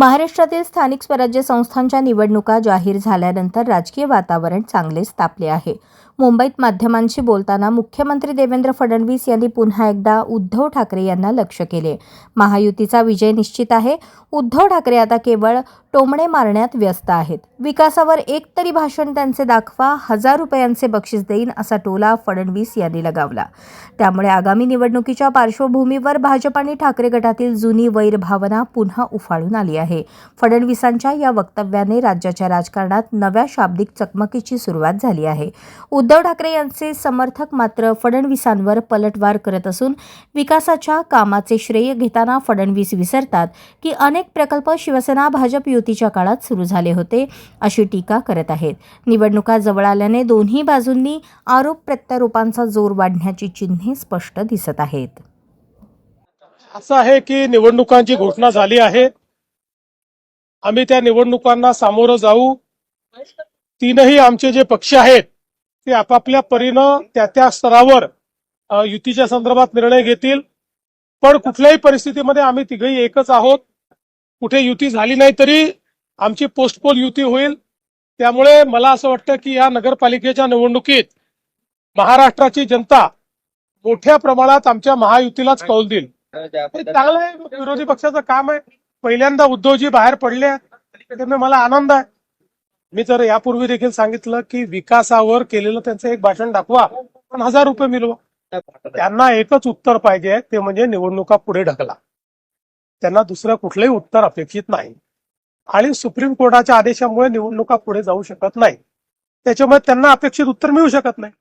महाराष्ट्रातील स्थानिक स्वराज्य संस्थांच्या निवडणुका जाहीर झाल्यानंतर राजकीय वातावरण चांगलेच तापले आहे. मुंबईत माध्यमांशी बोलताना मुख्यमंत्री देवेंद्र फडणवीस यांनी पुन्हा एकदा उद्धव ठाकरे यांना लक्ष केले. महायुतीचा विजय निश्चित आहे. उद्धव ठाकरे आता केवळ टोमणे मारण्यात व्यस्त आहेत. विकासावर एक तरी भाषण त्यांचे दाखवा हजार रुपयांचे बक्षीस देईन असा टोला फडणवीस यांनी लगावला. त्यामुळे आगामी निवडणुकीच्या पार्श्वभूमीवर भाजप आणि ठाकरे गटातील जुनी वैर भावना पुन्हा उफाळून आली आहे. फडणवीसांच्या या वक्तव्याने राज्याच्या राजकारणात नव्या शाब्दिक चकमकीची सुरुवात झाली आहे. उद्धव ठाकरे यांचे समर्थक मात्र फडणवीसांवर पलटवार करत असून विकासाच्या कामाचे श्रेय घेताना फडणवीस विसरतात की अनेक प्रकल्प शिवसेना भाजप युतीच्या काळात सुरू झाले होते अशी टीका करत आहेत. निवडणुका जवळ आल्याने दोन्ही बाजूंनी आरोप प्रत्यारोपांचा जोर वाढण्याची चिन्हे स्पष्ट दिसत आहेत. असं आहे की निवडणुकांची घोषणा झाली आहे. आम्ही त्या निवडणुकांना सामोरं जाऊ. तीनही आमचे जे पक्ष आहेत ते आपापल्या परीनं त्या त्या स्तरावर युतीच्या संदर्भात निर्णय घेतील. पण कुठल्याही परिस्थितीमध्ये आम्ही तिघही एकच आहोत. कुठे युती झाली नाही तरी आमची पोस्टपोल युती होईल. त्यामुळे मला असं वाटतं की या नगरपालिकेच्या निवडणुकीत महाराष्ट्राची जनता मोठ्या प्रमाणात आमच्या महायुतीलाच कौल देईल. चांगलं आहे विरोधी पक्षाचं काम आहे. पहिल्यांदा उद्धवजी बाहेर पडले त्यामुळे मला आनंद आहे. मी तर यापूर्वी देखील सांगितलं की विकासावर केलेलं त्यांचं एक भाषण दाखवा पण हजार रुपये मिळवा. त्यांना एकच उत्तर पाहिजे ते म्हणजे निवडणुका पुढे ढकला. त्यांना दुसरं कुठलंही उत्तर अपेक्षित नाही. आणि सुप्रीम कोर्टाच्या आदेशामुळे निवडणुका पुढे जाऊ शकत नाही. त्याच्यामुळे त्यांना अपेक्षित उत्तर मिळू शकत नाही.